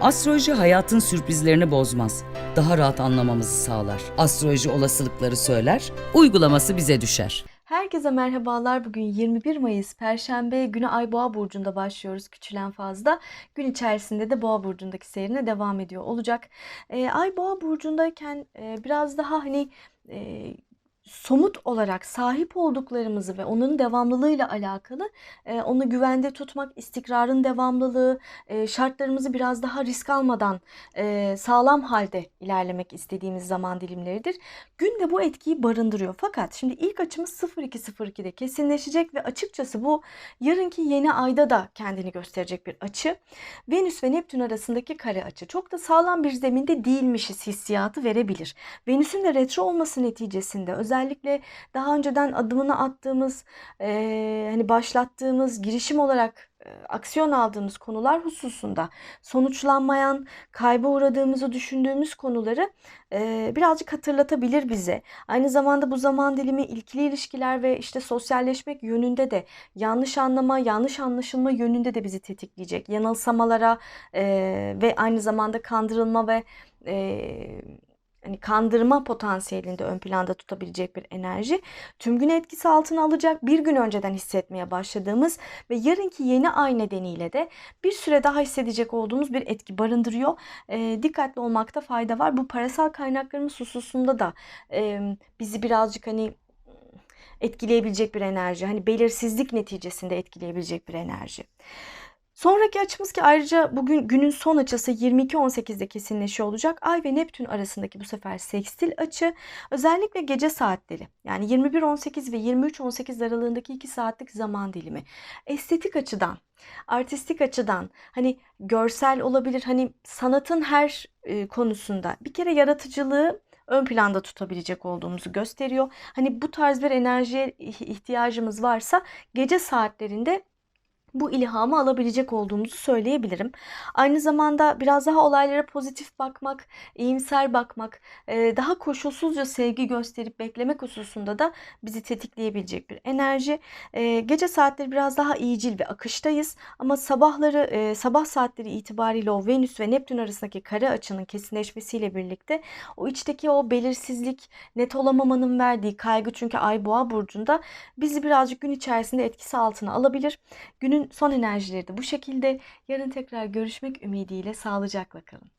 Astroloji hayatın sürprizlerini bozmaz. Daha rahat anlamamızı sağlar. Astroloji olasılıkları söyler, uygulaması bize düşer. Herkese merhabalar. Bugün 21 Mayıs Perşembe günü Ay Boğa burcunda başlıyoruz küçülen fazla. Gün içerisinde de Boğa burcundaki seyrine devam ediyor olacak. Ee, Ay Boğa burcundayken e, biraz daha hani e, somut olarak sahip olduklarımızı ve onun devamlılığıyla alakalı e, onu güvende tutmak, istikrarın devamlılığı, e, şartlarımızı biraz daha risk almadan e, sağlam halde ilerlemek istediğimiz zaman dilimleridir. Gün de bu etkiyi barındırıyor. Fakat şimdi ilk açımız 02.02'de kesinleşecek ve açıkçası bu yarınki yeni ayda da kendini gösterecek bir açı. Venüs ve Neptün arasındaki kare açı. Çok da sağlam bir zeminde değilmişiz hissiyatı verebilir. Venüs'ün de retro olması neticesinde özellikle daha önceden adımını attığımız, eee, hani başlattığımız, girişim olarak e, aksiyon aldığımız konular hususunda sonuçlanmayan, kayba uğradığımızı düşündüğümüz konuları e, birazcık hatırlatabilir bize. Aynı zamanda bu zaman dilimi ilkili ilişkiler ve işte sosyalleşmek yönünde de yanlış anlama, yanlış anlaşılma yönünde de bizi tetikleyecek. Yanılsamalara e, ve aynı zamanda kandırılma ve e, hani kandırma potansiyelini de ön planda tutabilecek bir enerji. Tüm gün etkisi altına alacak bir gün önceden hissetmeye başladığımız ve yarınki yeni ay nedeniyle de bir süre daha hissedecek olduğumuz bir etki barındırıyor. E, dikkatli olmakta fayda var. Bu parasal kaynaklarımız hususunda da e, bizi birazcık hani etkileyebilecek bir enerji. Hani belirsizlik neticesinde etkileyebilecek bir enerji. Sonraki açımız ki ayrıca bugün günün son açısı 22.18'de kesinleşiyor olacak. Ay ve Neptün arasındaki bu sefer sekstil açı özellikle gece saatleri yani 21.18 ve 23.18 aralığındaki 2 saatlik zaman dilimi estetik açıdan artistik açıdan hani görsel olabilir hani sanatın her e, konusunda bir kere yaratıcılığı ön planda tutabilecek olduğumuzu gösteriyor. Hani bu tarz bir enerjiye ihtiyacımız varsa gece saatlerinde bu ilhamı alabilecek olduğumuzu söyleyebilirim. Aynı zamanda biraz daha olaylara pozitif bakmak, iyimser bakmak, e, daha koşulsuzca sevgi gösterip beklemek hususunda da bizi tetikleyebilecek bir enerji. E, Gece saatleri biraz daha iyicil ve akıştayız ama sabahları e, sabah saatleri itibariyle o Venüs ve Neptün arasındaki kare açının kesinleşmesiyle birlikte o içteki o belirsizlik, net olamamanın verdiği kaygı çünkü Ay Boğa burcunda bizi birazcık gün içerisinde etkisi altına alabilir. Son enerjileri de bu şekilde. Yarın tekrar görüşmek ümidiyle sağlıcakla kalın.